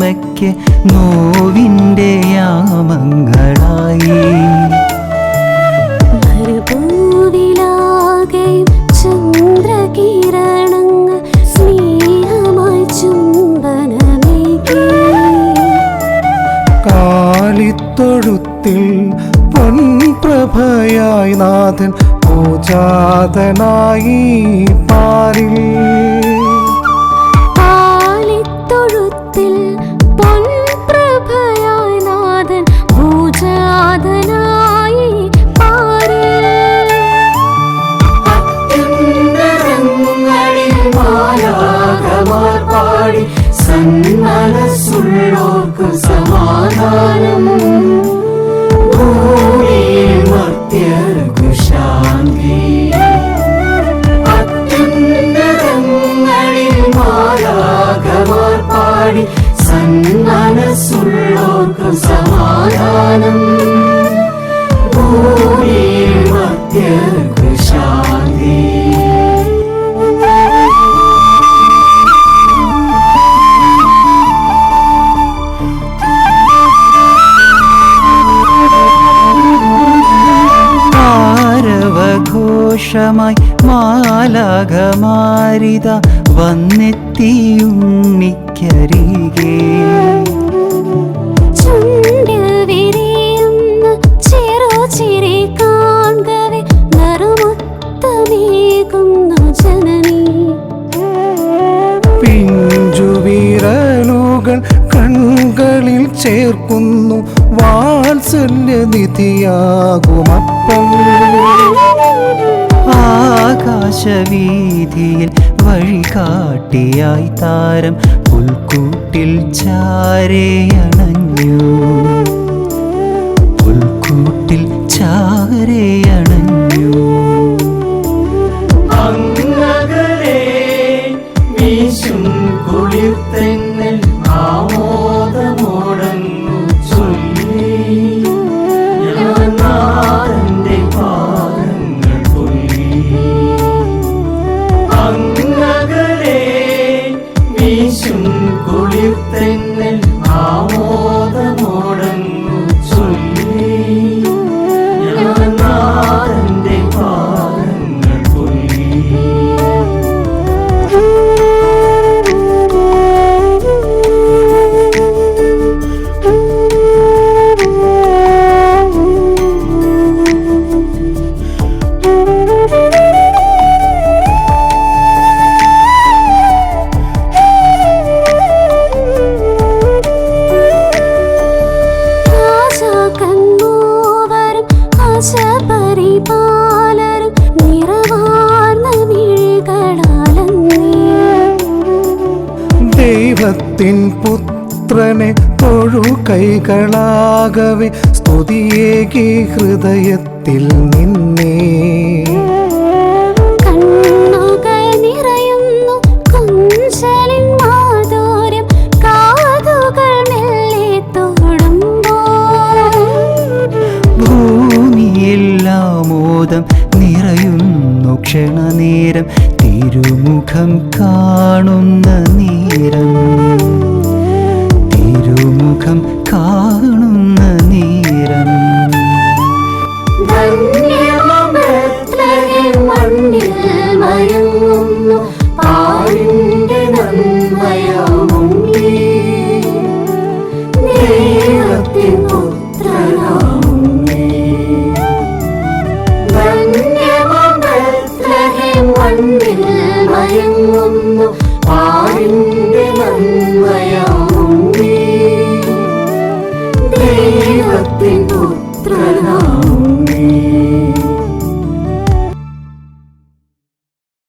എനിക്ക് നോവിന്റെ യാമങ്ങളായി. ചന്ദ്രകിരണങ്ങൾ സ്നേഹമായി ചുംബനമേകി. കാലിത്തൊഴുത്തിൽ പൊൻപ്രഭയായി നാഥൻ പൂജാതനായി പാരിൽ സന്മനസ്സുള്ളോർക്കു സമാധാനം. ഭൂമിയിൽ മർത്യർക്കു ശാന്തി അത്യുന്നതങ്ങളിൽ മാലാഖമാർ പാടി സന്മനസ്സുള്ളോർക്കു സമാധാനം. ഭൂമിയിൽ മർത്യർക്കു ആരവഘോഷമായി മാലാഘമാരിത വന്നെത്തിയുണ്ണിക്കരികേ പിഞ്ചുവിരലുകൾ കൺകളിൽ ചേർക്കുന്നു വാത്സല്യനിധിയാകുമപ്പം. ആകാശവീതിയിൽ വഴികാട്ടിയായി താരം പുൽക്കൂട്ടിൽ ചാരയണഞ്ഞു. പുൽക്കൂട്ടിൽ കുളിർത്തെന്നൽ ആമോദമോടങ്ങു ദൈവത്തിൻ പുത്രനെ തൊഴു കൈകളാകവെ സ്തുതിയേകി ഹൃദയത്തിൽ നിന്നേ. തിരുമുഖം കാണുന്ന നേരം തിരുമുഖം കാണുന്ന നേരം മണ്ണിൽ മയങ്ങുന്നു. പാടിന്റെ നന്മയാ wonderful.